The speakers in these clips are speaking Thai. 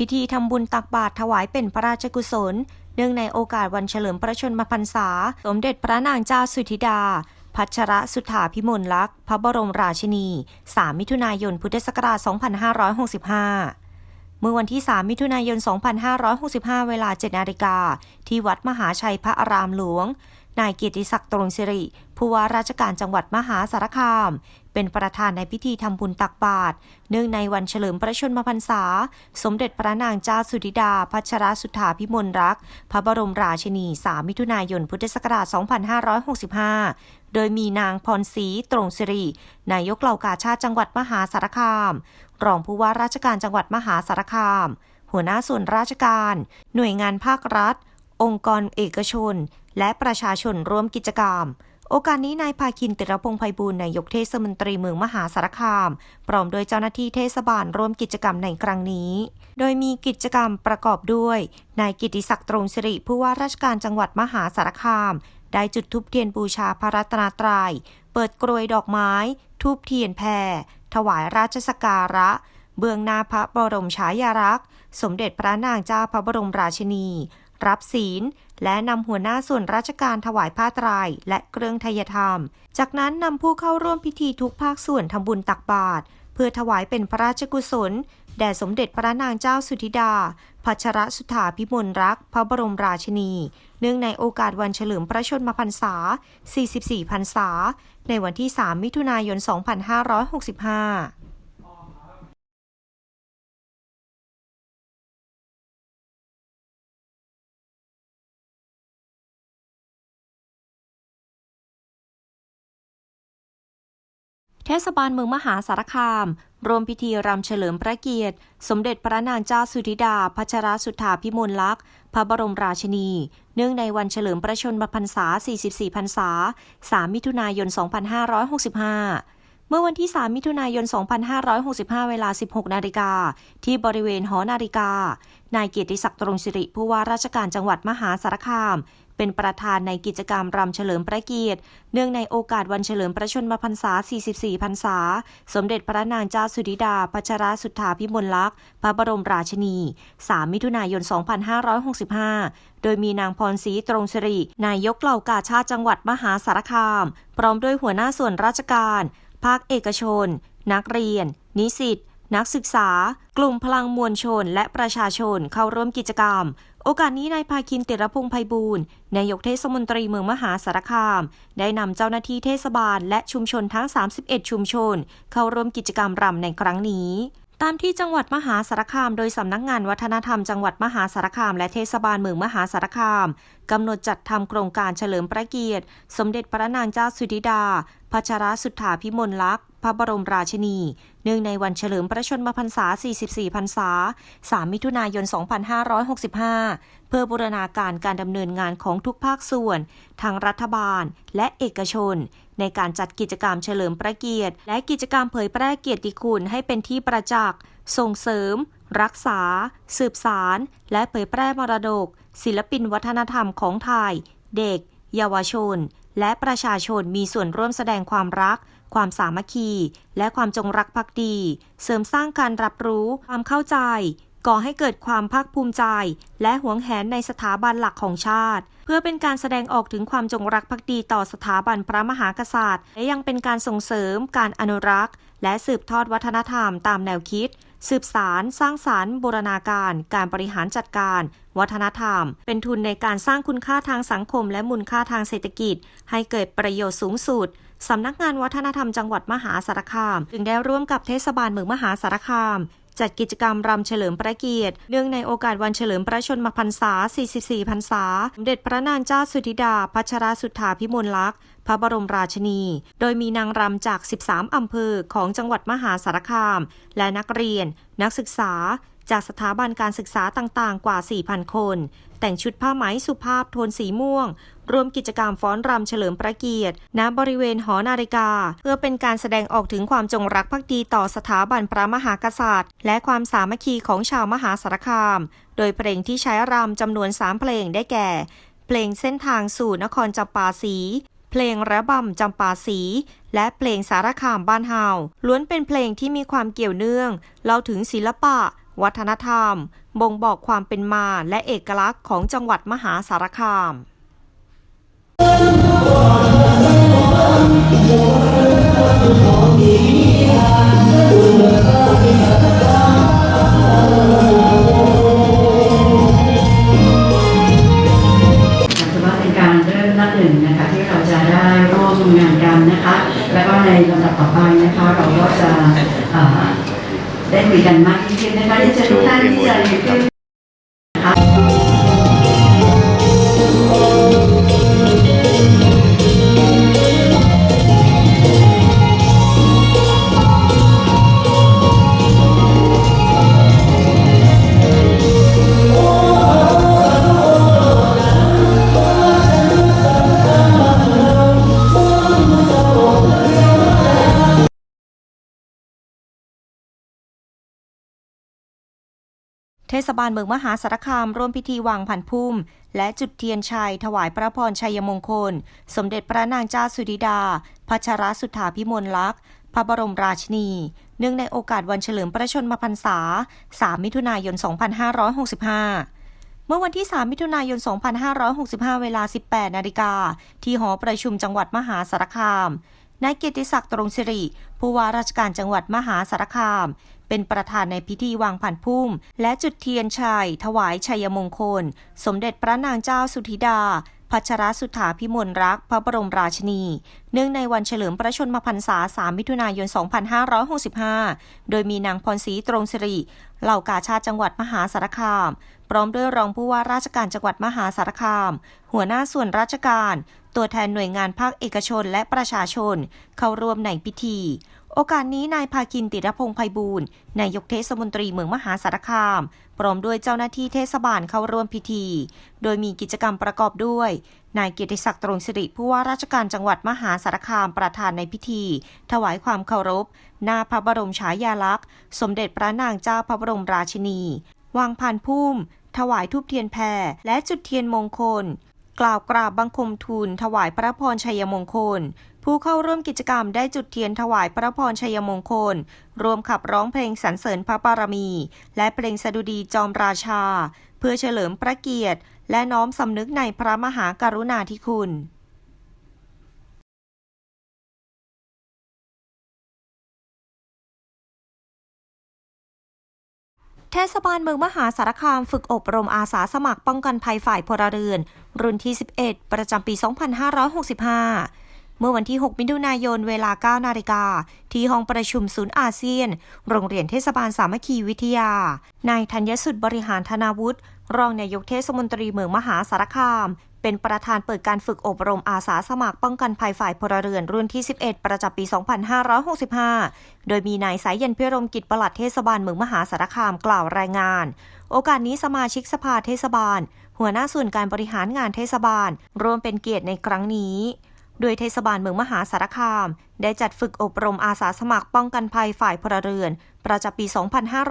พิธีทำบุญตักบาตรถวายเป็นพระราชกุศล เนื่องในโอกาสวันเฉลิมพระชนมพรรษา สมเด็จพระนางเจ้าสุธิดา พัชรสุธาพิมลลักษณ์ พระบรมราชินี 3 มิถุนายน พุทธศักราช 2565เมื่อวันที่ 3 มิถุนายน 2565 เวลา 7 นาฬิกา ที่วัดมหาชัยพระอารามหลวง นายเกียรติศักดิ์ตรงสิริ ผู้ว่าราชการจังหวัดมหาสารคาม เป็นประธานในพิธีทำบุญตักบาตรเนื่องในวันเฉลิมพระชนมพรรษา สมเด็จพระนางเจ้าสุธิดา พัชรสุธาพิมลรักษ์พระบรมราชินี 3 มิถุนายน พุทธศักราช 2565 โดยมีนางพรศรีตรงสิรินายกเหล่ากาชาติจังหวัดมหาสารคาม รองผู้ว่าราชการจังหวัดมหาสารคาม หัวหน้าส่วนราชการ หน่วยงานภาครัฐ องค์กรเอกชน และประชาชนร่วมกิจกรรม โอกาสนี้นายภาคินติรพงษ์ไพบูลนายกเทศมนตรีเมืองมหาสารคาม พร้อมโดยเจ้าหน้าที่เทศบาลร่วมกิจกรรมในครั้งนี้ โดยมีกิจกรรมประกอบด้วย นายกิติศักดิ์ตรงสิริผู้ว่าราชการจังหวัดมหาสารคาม ได้จุดธูปเทียนบูชาพระรัตนตรัย เปิดกรวยดอกไม้ทูบเทียนแพรถวายราชสกการะ เบื้องหน้าพระบรมฉายาลักษณ์ สมเด็จพระนางเจ้าพระบรมราชินี รับศีล และนำหัวหน้าส่วนราชการถวายผ้าตรายและเครื่องไทยธรรม จากนั้นนำผู้เข้าร่วมพิธีทุกภาคส่วนทำบุญตักบาตรเพื่อถวายเป็นพระราชกุศล แด่สมเด็จพระนางเจ้าสุธิดาพัชรสุธาพิมลรักษ์พระบรมราชินี เนื่องในโอกาสวันเฉลิมพระชนมพรรษา 44 พรรษา ในวันที่ 3 มิถุนายน 2565 ทศบาลเมืองมหาสารคามรวมพิธีรำเฉลิมพระเกียรติ สมเด็จพระนางเจ้าสุธิดา พัชรสุธาพิมลลักษณ์ พระบรมราชินี เนื่องในวันเฉลิมพระชนมพรรษา 44 พรรษา 3 มิถุนายน 2565 เมื่อวันที่ 3 มิถุนายน 2565 เวลา 16 นาฬิกา ที่บริเวณหอนาฬิกา นายเกียรติศักดิ์ตรงสิริผู้ว่าราชการจังหวัดมหาสารคาม เป็นประธานในกิจกรรมรำเฉลิมพระเกียรติ เนื่องในโอกาสวันเฉลิมพระชนมพรรษา 44 พรรษา สมเด็จพระนางเจ้าสุธิดาพัชรสุทธาพิมลลักษณ์ พระบรมราชินี 3 มิถุนายน 2565 โดยมีนางพรศรีตรงสิรินายกเหล่ากาชาติจังหวัดมหาสารคาม พร้อมด้วยหัวหน้าส่วนราชการ ภาคเอกชน นักเรียน นิสิต นักศึกษา กลุ่มพลังมวลชน และประชาชนเข้าร่วมกิจกรรม โอกาสนี้นายภาคินติรพงษ์ไพบูลย์นายกเทศมนตรีเมืองมหาสารคาม ได้นำเจ้าหน้าที่เทศบาล และชุมชนทั้ง 31 ชุมชน เข้าร่วมกิจกรรมรำในครั้งนี้ตามที่จังหวัดมหาสารคาม โดยสำนักงานวัฒนธรรมจังหวัดมหาสารคาม และเทศบาลเมืองมหาสารคามกำหนดจัดทำโครงการเฉลิมพระเกียรติ สมเด็จพระนางเจ้าสุธิดา พัชรสุทธาพิมลลักษณ์ พระบรมราชินี เนื่องในวันเฉลิมพระชนมพรรษา 44 พรรษา 3 มิถุนายน 2565 เพื่อบูรณาการการดำเนินงานของทุกภาคส่วน ทางรัฐบาลและเอกชน ในการจัดกิจกรรมเฉลิมพระเกียรติ และกิจกรรมเผยแพร่เกียรติคุณให้เป็นที่ประจักษ์ ส่งเสริม รักษา สืบสาร และเผยแพร่มรดก ศิลปินวัฒนธรรมของไทย เด็ก เยาวชน และประชาชนมีส่วนร่วมแสดงความรัก ความสามัคคี และความจงรักภักดี เสริมสร้างการรับรู้ ความเข้าใจ ก่อให้เกิดความภาคภูมิใจ และหวงแหนในสถาบันหลักของชาติ เพื่อเป็นการแสดงออกถึงความจงรักภักดีต่อสถาบันพระมหากษัตริย์ และยังเป็นการส่งเสริมการอนุรักษ์ และสืบทอดวัฒนธรรมตามแนวคิด สืบสารสร้างสารรค์บูรณาการ การบริหารจัดการ วัฒนธรรม เป็นทุนในการสร้างคุณค่าทางสังคม และมูลค่าทางเศรษฐกิจ ให้เกิดประโยชน์สูงสุดสำนักงานวัฒนธรรมจังหวัดมหาสารคาม จึงได้ร่วมกับเทศบาลเมืองมหาสารคาม จัดกิจกรรมรำเฉลิมพระเกียรติ เนื่องในโอกาสวันเฉลิมพระชนมพรรษา 44 พรรษา สมเด็จพระนางเจ้าสุธิดา พัชรสุธาพิมลลักษณ์พระบรมราชินี โดยมีนางรำจาก 13 อำเภอของจังหวัดมหาสารคาม และนักเรียน นักศึกษา จากสถาบันการศึกษาต่างๆ กว่า 4,000 คน แต่งชุดผ้าไหมสุภาพโทนสีม่วง รวมกิจกรรมฟ้อนรำเฉลิมพระเกียรติ ณ บริเวณหอนาฬิกา เพื่อเป็นการแสดงออกถึงความจงรักภักดีต่อสถาบันพระมหากษัตริย์ และความสามัคคีของชาวมหาสารคาม โดยเพลงที่ใช้รำจำนวน 3 เพลงได้แก่ เพลงเส้นทางสู่นครจำปาสีเพลงระบำจำปาสี และเพลงสารคามบ้านเฮาล้วนเป็นเพลงที่มีความเกี่ยวเนื่อง เล่าถึงศิลปะ วัฒนธรรม บ่งบอกความเป็นมาและเอกลักษณ์ของจังหวัดมหาสารคามถือว่าเป็นการเริ่มนับหนึ่งนะคะที่เราจะได้ร่วมงานกันนะคะแล้วก็ในลำดับต่อไปนะคะ เราก็จะได้คุยกันมาก เทศบาลเมืองมหาสารคามร่วมพิธีวางผันพุ่ม และจุดเทียนชัย ถวายพระพรชัยมงคล สมเด็จพระนางเจ้าสุธิดา พัชรสุทธาพิมลลักษณ์พระบรมราชินี เนื่องในโอกาสวันเฉลิมพระชนมพรรษา 3 มิถุนายน 2565เมื่อวันที่ 3 มิถุนายน 2565 เวลา 18 นาฬิกา ที่หอประชุมจังหวัดมหาสารคาม นายเกียรติศักดิ์ตรงสิริ ผู้ว่าราชการจังหวัดมหาสารคาม เป็นประธานในพิธีวางผันพุ่ม และจุดเทียนชัย ถวายชัยมงคล สมเด็จพระนางเจ้าสุธิดาพัชรสุทธาพิมลรักษ์พระบรมราชินี เนื่องในวันเฉลิมพระชนมพรรษา 3 มิถุนายน 2565 โดยมีนางพรศรีตรงสิริ เหล่ากาชาติจังหวัดมหาสารคาม พร้อมด้วยรองผู้ว่าราชการจังหวัดมหาสารคาม หัวหน้าส่วนราชการ ตัวแทนหน่วยงานภาคเอกชนและประชาชน เข้าร่วมในพิธี โอกาสนี้นายภาคินติรพงษ์ไพบูลย์นายกเทศมนตรีเมืองมหาสารคาม พร้อมด้วยเจ้าหน้าที่เทศบาลเข้าร่วมพิธี โดยมีกิจกรรมประกอบด้วย นายเกียรติศักดิ์ตรงสิริผู้ว่าราชการจังหวัดมหาสารคามประธานในพิธี ถวายความเคารพ หน้าพระบรมฉายาลักษณ์ สมเด็จพระนางเจ้าพระบรมราชินี วางพานพุ่ม ถวายทูบเทียนแพรและจุดเทียนมงคล กล่าวกราบบังคมทูลถวายพระพรชัยมงคล ผู้เข้าร่วมกิจกรรมได้จุดเทียนถวายพระพรชัยมงคล รวมขับร้องเพลงสรรเสริญพระบารมี และเพลงสดุดีจอมราชา เพื่อเฉลิมพระเกียรติ และน้อมสำนึกในพระมหากรุณาธิคุณเทศบาลเมืองมหาสารคามฝึกอบรมอาสาสมัครป้องกันภัยฝ่ายพลเรือน รุ่นที่ 11 ประจำปี 2565 เมื่อวันที่ 6 มิถุนายนเวลา 9 นาฬิกา ที่ห้องประชุมศูนย์อาเซียน โรงเรียนเทศบาลสามัคคีวิทยา นายธัญสุดบริหารธนาวุฒิรองนายกเทศมนตรีเมืองมหาสารคาม เป็นประธานเปิดการฝึกอบรมอาสาสมัครป้องกันภัยฝ่ายพลเรือนรุ่นที่ 11 ประจำปี 2565 โดยมีนายสายเย็นพิรมกิจปลัดเทศบาลเมืองมหาสารคามกล่าวรายงาน โอกาสนี้สมาชิกสภาเทศบาล หัวหน้าส่วนการบริหารงานเทศบาลร่วมเป็นเกียรติในครั้งนี้ โดยเทศบาลเมืองมหาสารคาม ได้จัดฝึกอบรมอาสาสมัครป้องกันภัยฝ่ายพลเรือน ประจำปี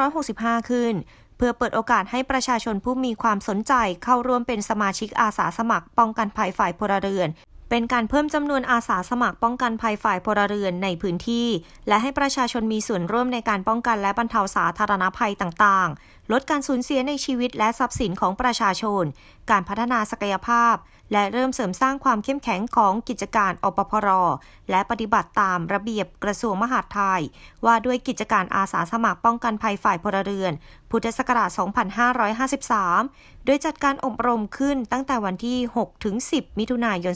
2565 ขึ้น เพื่อเปิดโอกาสให้ประชาชนผู้มีความสนใจเข้าร่วมเป็นสมาชิกอาสาสมัคร ป้องกันภัยฝ่ายพลเรือน เป็นการเพิ่มจำนวนอาสาสมัครป้องกันภัยฝ่ายพลเรือนในพื้นที่ และให้ประชาชนมีส่วนร่วมในการป้องกันและบรรเทาสาธารณภัยต่างๆ ลดการสูญเสียในชีวิตและทรัพย์สินของประชาชน การพัฒนาศักยภาพ และเริ่มเสริมสร้างความเข้มแข็งของกิจการอปพร และปฏิบัติตามระเบียบกระทรวงมหาดไทย ว่าด้วยกิจการอาสาสมัครป้องกันภัยฝ่ายพลเรือน พุทธศักราช 2553 โดยจัดการอบรมขึ้นตั้งแต่วันที่ 6 ถึง 10 มิถุนายน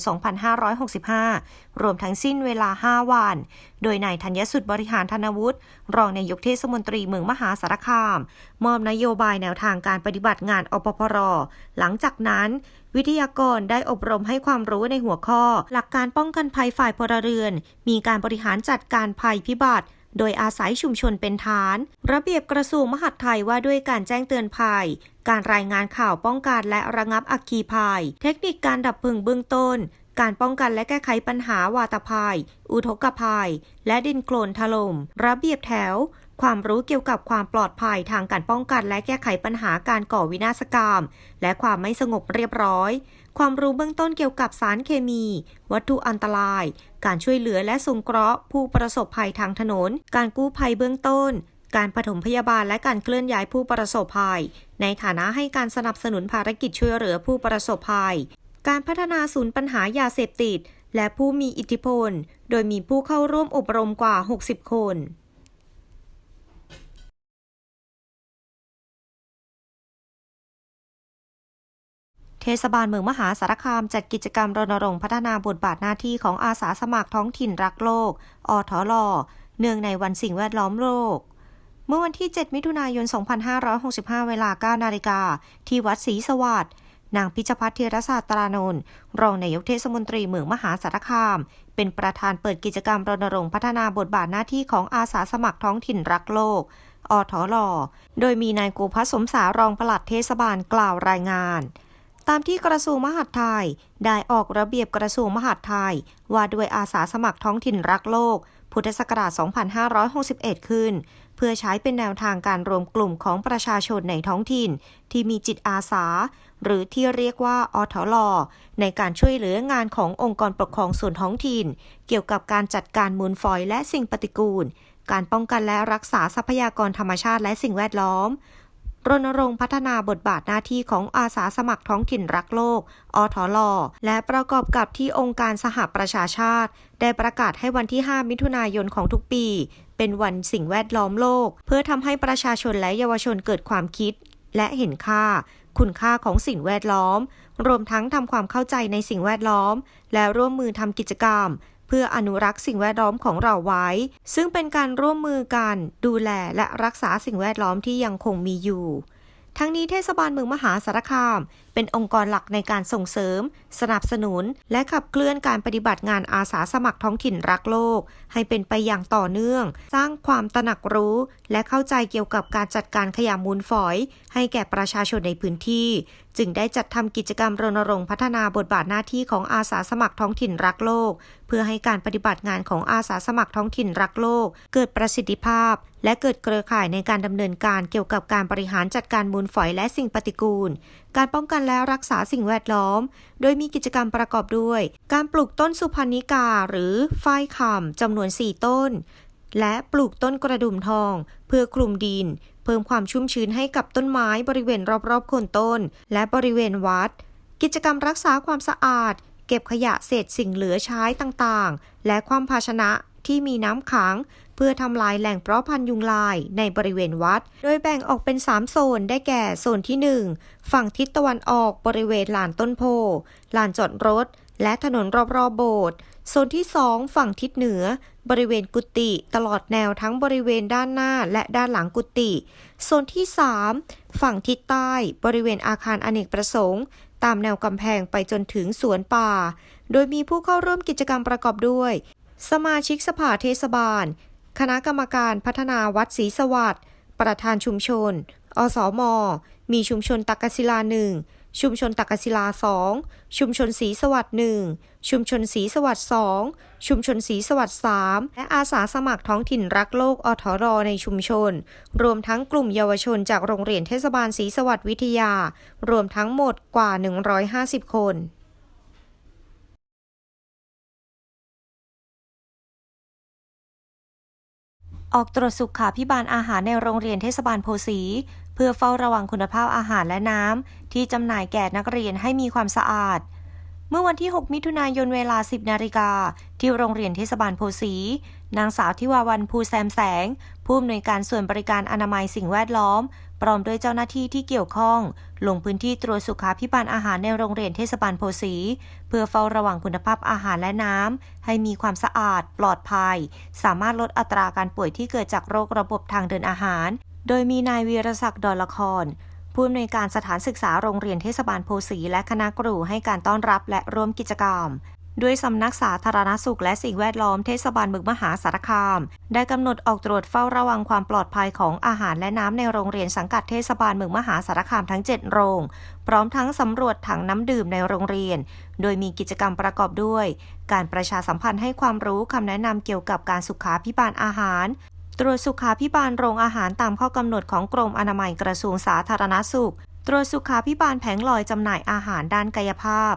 2565 รวมทั้งสิ้นเวลา 5 วัน โดยนายธัญสุดบริหารธนวุฒิรองนายกเทศมนตรีเมืองมหาสารคาม มอบนโยบายแนวทางการปฏิบัติงานอปพร หลังจากนั้นวิทยากรได้อบรมให้ความรู้ในหัวข้อ หลักการป้องกันภัยฝ่ายพลเรือน มีการบริหารจัดการภัยพิบัติ โดยอาศัยชุมชนเป็นฐาน ระเบียบกระทรวงมหาดไทยว่าด้วยการแจ้งเตือนภัย การรายงานข่าวป้องกันและระงับอัคคีภัย เทคนิคการดับเพลิงเบื้องต้น การป้องกันและแก้ไขปัญหาวาตภัย อุทกภัย และดินโคลนถล่ม ระเบียบแถวความรู้เกี่ยวกับความปลอดภัยทางการป้องกันและแก้ไขปัญหาการก่อวินาศกรรม และความไม่สงบเรียบร้อย ความรู้เบื้องต้นเกี่ยวกับสารเคมี วัตถุอันตราย การช่วยเหลือและสงเคราะห์ ผู้ประสบภัยทางถนน การกู้ภัยเบื้องต้น การปฐมพยาบาลและการเคลื่อนย้ายผู้ประสบภัย ในฐานะให้การสนับสนุนภารกิจช่วยเหลือผู้ประสบภัย การพัฒนาศูนย์ปัญหายาเสพติด และผู้มีอิทธิพล โดยมีผู้เข้าร่วมอบรมกว่า 60 คน เทศบาลเมืองมหาสารคามจัดกิจกรรมรณรงค์พัฒนาบทบาทหน้าที่ของอาสาสมัครท้องถิ่นรักโลก อทลเนื่องในวันสิ่งแวดล้อมโลก เมื่อวันที่ 7 มิถุนายน 2565 เวลา 9 นาฬิกา ที่วัดศรีสวัสดิ์นางพิชพัฒน์เทรศาสตรานนท์รองนายกเทศมนตรีเมืองมหาสารคาม เป็นประธานเปิดกิจกรรมรณรงค์พัฒนาบทบาทหน้าที่ของอาสาสมัครท้องถิ่นรักโลก อทลโดยมีนายโกภัสสมสารองปลัดเทศบาลกล่าวรายงาน ตามที่กระทรวงมหาดไทย ได้ออกระเบียบกระทรวงมหาดไทย ว่าด้วยอาสาสมัครท้องถิ่นรักโลก พุทธศักราช 2561 ขึ้น เพื่อใช้เป็นแนวทางการรวมกลุ่มของประชาชนในท้องถิ่น ที่มีจิตอาสา หรือที่เรียกว่าอทลในการช่วยเหลืองานขององค์กรปกครองส่วนท้องถิ่น เกี่ยวกับการจัดการมูลฝอยและสิ่งปฏิกูล การป้องกันและรักษาทรัพยากรธรรมชาติและสิ่งแวดล้อม รณรงค์พัฒนาบทบาทหน้าที่ของอาสาสมัครท้องถิ่นรักโลก อทลและประกอบกับที่องค์การสหประชาชาติ ได้ประกาศให้วันที่ 5 มิถุนายนของทุกปี เป็นวันสิ่งแวดล้อมโลก เพื่อทำให้ประชาชนและเยาวชนเกิดความคิด และเห็นค่า คุณค่าของสิ่งแวดล้อม รวมทั้งทำความเข้าใจในสิ่งแวดล้อม และร่วมมือทำกิจกรรม พื่ออนุรักษ์สิ่งแวดล้อมของเราไว้ ซึ่งเป็นการร่วมมือกันดูแลและรักษาสิ่งแวดล้อมที่ยังคงมีอยู่ ทั้งนี้เทศบาลเมืองมหาสารคามเป็นองค์กรหลักในการส่งเสริม สนับสนุน และขับเคลื่อนการปฏิบัติงานอาสาสมัครท้องถิ่นรักโลก ให้เป็นไปอย่างต่อเนื่อง สร้างความตระหนักรู้ และเข้าใจเกี่ยวกับการจัดการขยะมูลฝอย ให้แก่ประชาชนในพื้นที่ จึงได้จัดทำกิจกรรมรณรงค์พัฒนาบทบาทหน้าที่ของอาสาสมัครท้องถิ่นรักโลก เพื่อให้การปฏิบัติงานของอาสาสมัครท้องถิ่นรักโลก เกิดประสิทธิภาพ และเกิดเครือข่ายในการดำเนินการเกี่ยวกับการบริหารจัดการมูลฝอยและสิ่งปฏิกูล การป้องกันและรักษาสิ่งแวดล้อม โดยมีกิจกรรมประกอบด้วย การปลูกต้นสุพรรณิกาหรือฝ้ายคำจำนวน 4 ต้น และปลูกต้นกระดุมทอง เพื่อคลุมดิน เพิ่มความชุ่มชื้นให้กับต้นไม้บริเวณรอบๆโคนต้น และบริเวณวัด กิจกรรมรักษาความสะอาด เก็บขยะเศษสิ่งเหลือใช้ต่างๆ และความภาชนะ ที่มีน้ำขัง เพื่อทำลายแหล่งเพาะพันธุ์ยุงลายในบริเวณวัด โดยแบ่งออกเป็น 3 โซนได้แก่โซนที่ 1 ฝั่งทิศตะวันออกบริเวณลานต้นโพลานจอดรถ และถนนรอบๆโบสถ์โซนที่ 2 ฝั่งทิศเหนือ บริเวณกุฏิตลอดแนวทั้งบริเวณด้านหน้าและด้านหลังกุฏิโซนที่ 3 ฝั่งทิศใต้บริเวณอาคารอเนกประสงค์ ตามแนวกำแพงไปจนถึงสวนป่า โดยมีผู้เข้าร่วมกิจกรรมประกอบด้วย สมาชิกสภาเทศบาล คณะกรรมการพัฒนาวัดศรีสวัสดิ์ ประธานชุมชน อสมมีชุมชนตักกศิลาหนึ่ง ชุมชนตักกศิลาสอง ชุมชนศรีสวัสดิ์หนึ่ง ชุมชนศรีสวัสดิ์สอง ชุมชนศรีสวัสดิ์สาม และอาสาสมัครท้องถิ่นรักโลกอทรในชุมชน รวมทั้งกลุ่มเยาวชนจากโรงเรียนเทศบาลศรีสวัสดิ์วิทยา รวมทั้งหมดกว่า 150 คน ออกตรวจสุขาพิบาลอาหารในโรงเรียนเทศบาลโพสี เพื่อเฝ้าระวังคุณภาพอาหารและน้ำ ที่จำหน่ายแก่นักเรียนให้มีความสะอาด เมื่อวันที่ 6 มิถุนายนเวลา 10 นาฬิกา ที่โรงเรียนเทศบาลโพสี นางสาวทิวาวันภูแซมแสง ผู้อำนวยการส่วนบริการอนามัยสิ่งแวดล้อม พร้อมด้วยเจ้าหน้าที่ที่เกี่ยวข้อง ลงพื้นที่ตรวจสุขาพิบาลอาหารในโรงเรียนเทศบาลโพสี เพื่อเฝ้าระวังคุณภาพอาหารและน้ำ ให้มีความสะอาด ปลอดภัย สามารถลดอัตราการป่วยที่เกิดจากโรคระบบทางเดินอาหาร โดยมีนายวีรศักดิ์ดอลละครผู้อำนวยการสถานศึกษาโรงเรียนเทศบาลโพสีและคณะครูให้การต้อนรับและร่วมกิจกรรม ด้วยสำนักสาธารณสุขและสิ่งแวดล้อมเทศบาลเมืองมหาสารคาม ได้กำหนดออกตรวจเฝ้าระวังความปลอดภัยของอาหารและน้ำในโรงเรียนสังกัดเทศบาลเมืองมหาสารคามทั้ง 7 โรง พร้อมทั้งสำรวจถังน้ำดื่มในโรงเรียน โดยมีกิจกรรมประกอบด้วย การประชาสัมพันธ์ให้ความรู้คำแนะนำเกี่ยวกับการสุขาพิบาลอาหาร ตรวจสุขาพิบาลโรงอาหารตามข้อกำหนดของกรมอนามัยกระทรวงสาธารณสุข ตรวจสุขาพิบาลแผงลอยจำหน่ายอาหารด้านกายภาพ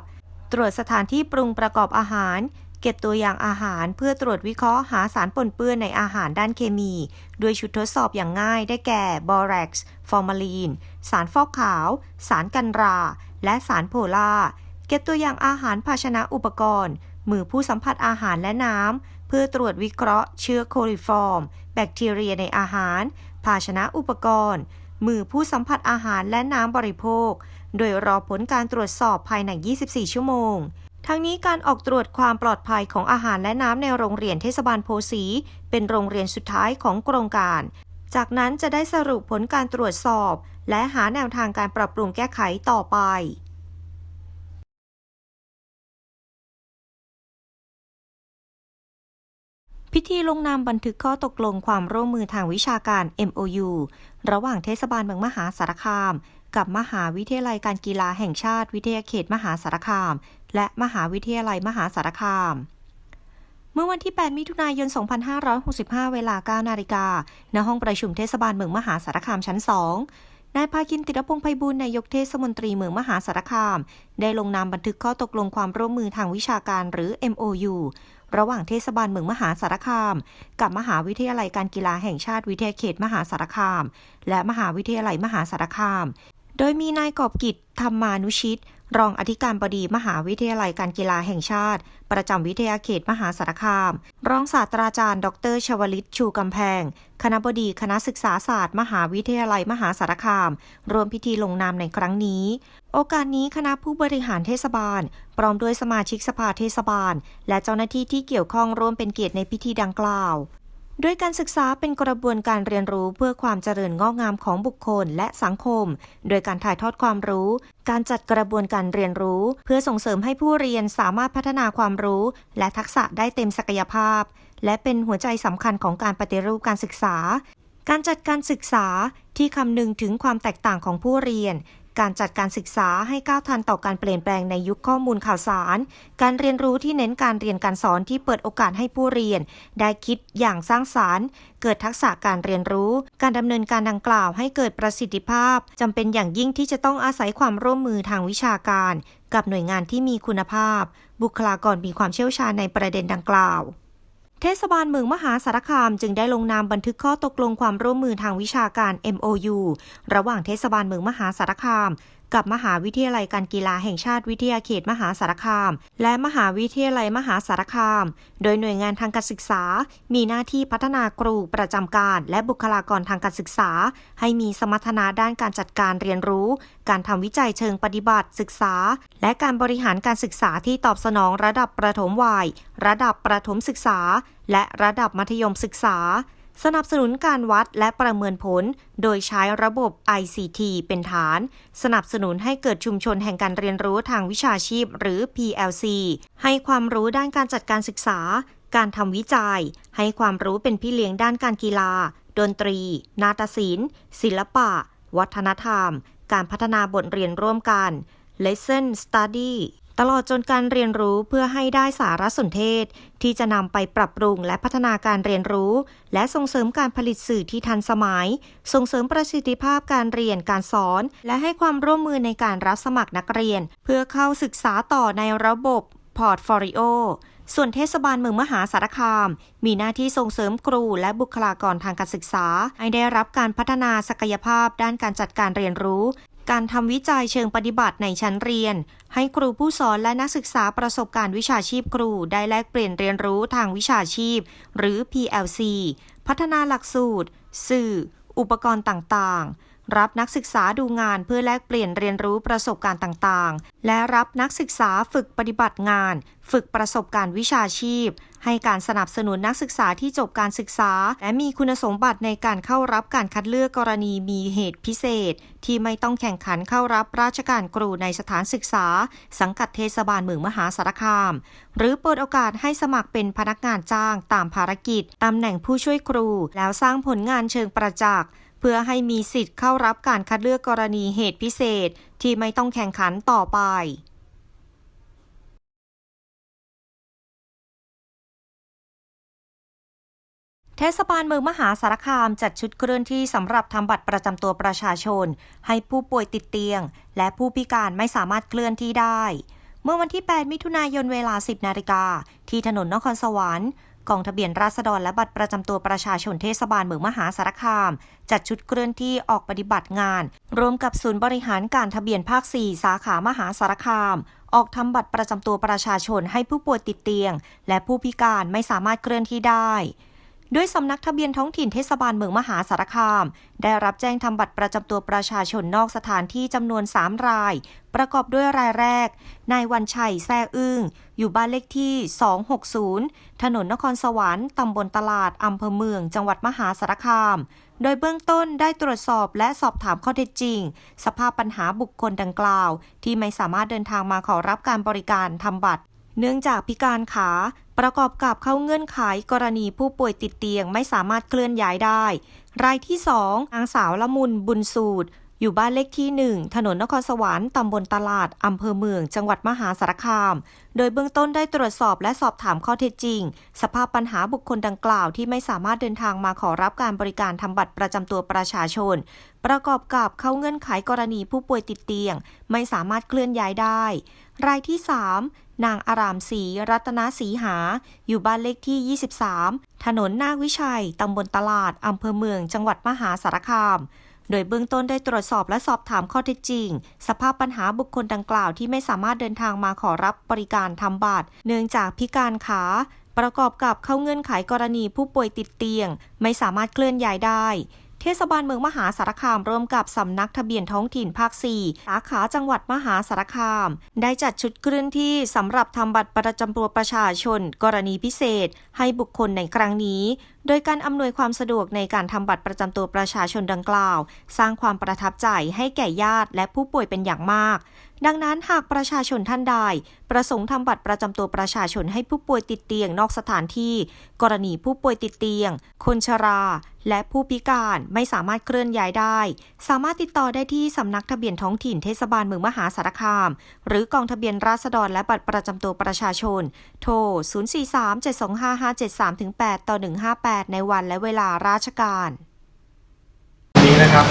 ตรวจสถานที่ปรุงประกอบอาหาร เก็บตัวอย่างอาหารเพื่อตรวจวิเคราะห์หาสารปนเปื้อนในอาหารด้านเคมี ด้วยชุดทดสอบอย่างง่ายได้แก่บอแร็กซ์ฟอร์มาลีน สารฟอกขาว สารกันรา และสารโพล่าเก็บตัวอย่างอาหารภาชนะอุปกรณ์ มือผู้สัมผัสอาหารและน้ำ เพื่อตรวจวิเคราะห์เชื้อโคลิฟอร์ม แบคทีเรียในอาหาร ภาชนะอุปกรณ์ มือผู้สัมผัสอาหารและน้ำบริโภค โดยรอผลการตรวจสอบภายใน 24 ชั่วโมง ทั้งนี้การออกตรวจความปลอดภัยของอาหารและน้ำในโรงเรียนเทศบาลโพสี เป็นโรงเรียนสุดท้ายของโครงการ จากนั้นจะได้สรุปผลการตรวจสอบ และหาแนวทางการปรับปรุงแก้ไขต่อไปพิธีลงนามบันทึกข้อตกลงความร่วมมือทางวิชาการ MOU ระหว่างเทศบาลเมืองมหาสารคาม กับมหาวิทยาลัยการกีฬาแห่งชาติวิทยาเขตมหาสารคาม และมหาวิทยาลัยมหาสารคาม เมื่อวันที่ 8 มิถุนายน 2565 เวลา 9 นาฬิกาณห้องประชุมเทศบาลเมืองมหาสารคามชั้น 2นายภาคินติรพงษ์ไพบูลนายกเทศมนตรีเมืองมหาสารคาม ได้ลงนามบันทึกข้อตกลงความร่วมมือทางวิชาการหรือ MOU ระหว่างเทศบาลเมืองมหาสารคาม กับมหาวิทยาลัยการกีฬาแห่งชาติวิทยาเขตมหาสารคาม และมหาวิทยาลัยมหาสารคาม โดยมีนายกอบกิจธรรมานุชิต รองอธิการบดีมหาวิทยาลัยการกีฬาแห่งชาติ ประจำวิทยาเขตมหาสารคาม รองศาสตราจารย์ ดรชวลิตชูกำแพง คณะบดีคณะศึกษาศาสตร์ มหาวิทยาลัยมหาสารคาม รวมพิธีลงนามในครั้งนี้ โอกาสนี้คณะผู้บริหารเทศบาล พร้อมด้วยสมาชิกสภาเทศบาล และเจ้าหน้าที่ที่เกี่ยวข้องร่วมเป็นเกียรติในพิธีดังกล่าว ด้วยการศึกษาเป็นกระบวนการเรียนรู้เพื่อความเจริญงอกงามของบุคคลและสังคม โดยการถ่ายทอดความรู้ การจัดกระบวนการเรียนรู้ เพื่อส่งเสริมให้ผู้เรียนสามารถพัฒนาความรู้ และทักษะได้เต็มศักยภาพ และเป็นหัวใจสำคัญของการปฏิรูปการศึกษา การจัดการศึกษาที่คำนึงถึงความแตกต่างของผู้เรียน การจัดการศึกษาให้ก้าวทันต่อการเปลี่ยนแปลงในยุคข้อมูลข่าวสาร การเรียนรู้ที่เน้นการเรียนการสอนที่เปิดโอกาสให้ผู้เรียน ได้คิดอย่างสร้างสารรค์ เกิดทักษะการเรียนรู้ การดำเนินการดังกล่าวให้เกิดประสิทธิภาพจำเป็นอย่างยิ่งที่จะต้องอาศัยความร่วมมือทางวิชาการ กับหน่วยงานที่มีคุณภาพ บุคลากรมีความเชี่ยวชาญในประเด็นดังกล่าว เทศบาลเมืองมหาสารคามจึงได้ลงนามบันทึกข้อตกลงความร่วมมือทางวิชาการ MOU ระหว่างเทศบาลเมืองมหาสารคาม กับมหาวิทยาลัยการกีฬาแห่งชาติวิทยาเขตมหาสารคาม และมหาวิทยาลัยมหาสารคาม โดยหน่วยงานทางการศึกษา มีหน้าที่พัฒนาครูประจำการ และบุคลากรทางการศึกษา ให้มีสมรรถนะด้านการจัดการเรียนรู้ การทำวิจัยเชิงปฏิบัติศึกษา และการบริหารการศึกษาที่ตอบสนองระดับประถมวัยระดับประถมศึกษา และระดับมัธยมศึกษา สนับสนุนการวัดและประเมินผล โดยใช้ระบบ ICT เป็นฐาน สนับสนุนให้เกิดชุมชนแห่งการเรียนรู้ทางวิชาชีพ หรือ PLC ให้ความรู้ด้านการจัดการศึกษา การทำวิจัย ให้ความรู้เป็นพี่เลี้ยงด้านการกีฬา ดนตรี นาฏศิลป์ ศิลปะ วัฒนธรรม การพัฒนาบทเรียนร่วมกัน Lesson Study ตลอดจนการเรียนรู้เพื่อให้ได้สารสนเทศ ที่จะนำไปปรับปรุงและพัฒนาการเรียนรู้ และส่งเสริมการผลิตสื่อที่ทันสมัย ส่งเสริมประสิทธิภาพการเรียนการสอน และให้ความร่วมมือในการรับสมัครนักเรียน เพื่อเข้าศึกษาต่อในระบบพอร์ตโฟลิโอส่วนเทศบาลเมืองมหาสารคาม มีหน้าที่ส่งเสริมครูและบุคลากรทางการศึกษา ให้ได้รับการพัฒนาศักยภาพด้านการจัดการเรียนรู้ การทำวิจัยเชิงปฏิบัติในชั้นเรียน ให้ครูผู้สอนและนักศึกษาประสบการณ์วิชาชีพครูได้แลกเปลี่ยนเรียนรู้ทางวิชาชีพ หรือ PLC พัฒนาหลักสูตร สื่อ อุปกรณ์ต่างๆ รับนักศึกษาดูงานเพื่อแลกเปลี่ยนเรียนรู้ประสบการณ์ต่างๆ และรับนักศึกษาฝึกปฏิบัติงาน ฝึกประสบการณ์วิชาชีพ ให้การสนับสนุนนักศึกษาที่จบการศึกษา และมีคุณสมบัติในการเข้ารับการคัดเลือกกรณีมีเหตุพิเศษ ที่ไม่ต้องแข่งขันเข้ารับราชการครูในสถานศึกษา สังกัดเทศบาลเมืองมหาสารคาม หรือเปิดโอกาสให้สมัครเป็นพนักงานจ้างตามภารกิจตำแหน่งผู้ช่วยครู แล้วสร้างผลงานเชิงประจักษ์ พื่อให้มีสิทธิ์เข้ารับการคัดเลือกกรณีเหตุพิเศษที่ไม่ต้องแข่งขันต่อไปเทศบาลเมืองมหาสารคามจัดชุดเคลื่อนที่สำหรับทำบัตรประจำตัวประชาชน ให้ผู้ป่วยติดเตียง และผู้พิการไม่สามารถเคลื่อนที่ได้ เมื่อวันที่ 8 มิถุนายนเวลา 10 นาฬิกาที่ถนนนครสวรรค์ กองทะเบียนราษฎรและบัตรประจำตัวประชาชนเทศบาลเมืองมหาสารคาม จัดชุดเคลื่อนที่ออกปฏิบัติงาน ร่วมกับศูนย์บริหารการทะเบียนภาค 4 สาขามหาสารคาม ออกทำบัตรประจำตัวประชาชนให้ผู้ป่วยติดเตียง และผู้พิการไม่สามารถเคลื่อนที่ได้ ด้วยสำนักทะเบียนท้องถิ่นเทศบาลเมืองมหาสารคาม ได้รับแจ้งทำบัตรประจำตัวประชาชนนอกสถานที่จำนวน 3 ราย ประกอบด้วยรายแรก นายวันชัยแซ่อึ้ง อยู่บ้านเลขที่ 260 ถนนนครสวรรค์ตำบลตลาดอำเภอเมือง จังหวัดมหาสารคาม โดยเบื้องต้นได้ตรวจสอบและสอบถามข้อเท็จจริง สภาพปัญหาบุคคลดังกล่าว ที่ไม่สามารถเดินทางมาขอรับการบริการทำบัตรเนื่องจากพิการขา ประกอบกับเข้าเงื่อนไขกรณีผู้ป่วยติดเตียงไม่สามารถเคลื่อนย้ายได้ รายที่2นางสาวละมุนบุญสูตร อยู่บ้านเลขที่ 1 ถนนนครสวรรค์ตำบลตลาดอำเภอเมือง จังหวัดมหาสารคาม โดยเบื้องต้นได้ตรวจสอบและสอบถามข้อเท็จจริง สภาพปัญหาบุคคลดังกล่าวที่ไม่สามารถเดินทางมาขอรับการบริการทำบัตรประจำตัวประชาชน ประกอบกับเข้าเงื่อนไขกรณีผู้ป่วยติดเตียง ไม่สามารถเคลื่อนย้ายได้ รายที่ 3 นางอารามศรีรัตนศรีหา อยู่บ้านเลขที่ 23 ถนนนาวิชัย ตำบลตลาด อำเภอเมือง จังหวัดมหาสารคาม โดยเบื้องต้นได้ตรวจสอบและสอบถามข้อเท็จจริง สภาพปัญหาบุคคลดังกล่าวที่ไม่สามารถเดินทางมาขอรับบริการทำบัตร เนื่องจากพิการขาประกอบกับเข้าเงื่อนไขกรณีผู้ป่วยติดเตียง ไม่สามารถเคลื่อนย้ายได้ ทศบาลเมืองมหาสารคามร่วมกับสำนักทะเบียนท้องถิ่นภาค 4 สาขาจังหวัดมหาสารคาม ได้จัดชุดเคลื่อนที่สำหรับทำบัตรประจำตัวประชาชน กรณีพิเศษ ให้บุคคลในครั้งนี้ โดยการอำนวยความสะดวกในการทำบัตรประจำตัวประชาชนดังกล่าว สร้างความประทับใจให้แก่ญาติและผู้ป่วยเป็นอย่างมาก ดังนั้นหากประชาชนท่านใด ประสงค์ทำบัตรประจำตัวประชาชนให้ผู้ป่วยติดเตียงนอกสถานที่ กรณีผู้ป่วยติดเตียง คนชรา และผู้พิการไม่สามารถเคลื่อนย้ายได้ สามารถติดต่อได้ที่สำนักทะเบียนท้องถิ่นเทศบาลเมืองมหาสารคาม หรือกองทะเบียนราษฎรและบัตรประจำตัวประชาชน โทร 043-725-573-8 ต่อ 158 ในวันและเวลาราชการ นี้นะครับ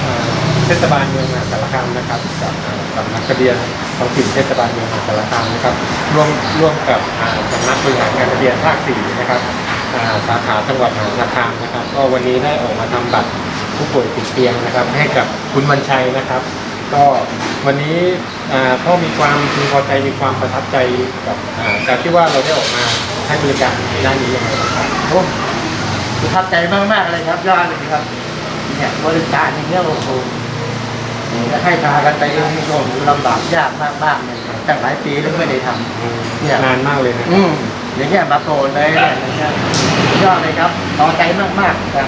เทศบาลเมืองมหาสารคามนะครับกับ สำนักทะเบียนท้องถิ่นเทศบาลเมืองมหาสารคามนะครับ ร่วมร่วมกับสำนักบริหารงานทะเบียนภาคสี่นะครับสาขาจังหวัดมหาสารคามนะครับ ก็วันนี้ได้ออกมาทำบัตรผู้ป่วยติดเตียงนะครับ ให้กับคุณวันชัยนะครับ ก็วันนี้พ่อมีความพึงพอใจมีความประทับใจกับอ่าการที่ว่าเราได้ออกมาให้บริการในด้านนี้ยังไงบ้างครับโอ้ประทับใจมากๆเลยครับยอดเลยครับเนี่ยบริการอย่างเงี้ยโอ้โห จะให้พากันไปเองนี่ก็ลำบากยากมากๆเลยครับตั้งหลายปีแล้วไม่ได้ทำเนี่ยนานมากเลยนะอืมอย่างเงี้ยมาโปรดเลยเนี่ยอย่างเงี้ยยอดเลยครับพอใจมากๆครับ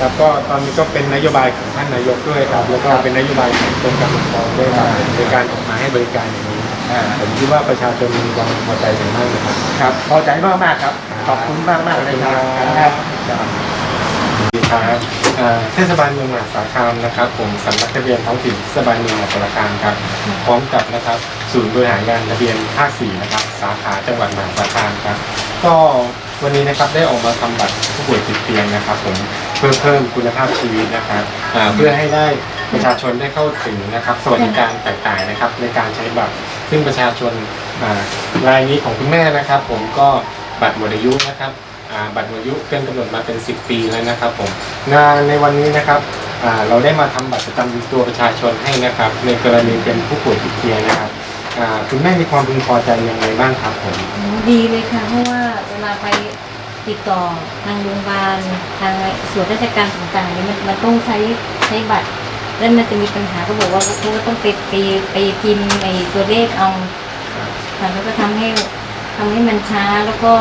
ครับก็ตอนนี้ก็เป็นนโยบายของท่านนายกด้วยครับแล้วก็เป็นนโยบายของกรมการปกครองด้วยครับในการออกมาให้บริการอย่างนี้อ่าผมคิดว่าประชาชนมีความพอใจอย่างมากนะครับครับพอใจมากๆครับขอบคุณมากๆเลยครับครับ ครับสวัสดีครับเอ่อเทศบาลเมืองมหาสารคามนะครับผมสำนักทะเบียนท้องถิ่นเทศบาลเมืองมหาสารคามครับพร้อมกับนะครับศูนย์บริหารงานทะเบียนภาคสี่นะครับสาขาจังหวัดมหาสารคามครับก็วันนี้นะครับได้ออกมาทำบัตรผู้ป่วยติดเตียงนะครับผมเพื่อเพิ่มคุณภาพชีวิตนะครับอ่าเพื่อให้ได้ประชาชนได้เข้าถึงนะครับสวัสดิการต่างๆนะครับในการใช้บัตรซึ่งประชาชนอ่ารายนี้ของคุณแม่นะครับ ผมก็บัตรหมดอายุนะครับอ่า บัตรหมดอายุเกินกำหนดมาเป็น 10 ปีแล้วนะครับผมงานในวันนี้นะครับอ่าเราได้มาทำบัตรประจำตัวประชาชนให้นะครับ ในกรณีเป็นผู้ป่วยติดเตียงนะครับอ่าคุณแม่มีความพึงพอใจยังไงบ้างครับผมดีเลยค่ะเพราะว่าเวลาไปติดต่อทางโรงพยาบาลทางส่วนราชการต่างๆเนี่ยมันมันต้องใช้ใช้บัตรแล้วมันจะมีปัญหาก็บอกว่าเขาต้องไปไปไปพิมพ์ไอ้ตัวเลขเอาค่ะแล้วก็ทำให้ทำให้มันช้าแล้วก็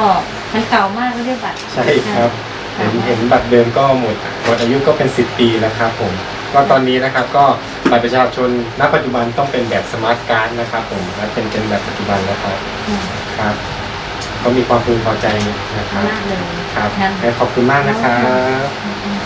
มันเก่ามากก็ด้วยบัตรใช่ครับเห็นเห็นบัตรเดิมก็หมดหมดอายุก็เป็น 10 ปีแล้วครับผมก็ตอนนี้นะครับก็บัตรประชาชนณปัจจุบันต้องเป็นแบบสมาร์ทการ์ดนะครับผมและเป็นเป็นแบบปัจจุบันแล้วครับค่ะครับ ก็มีความพึงพอใจนะครับมากเลยครับค่ะงั้นขอบคุณมากนะครับอืม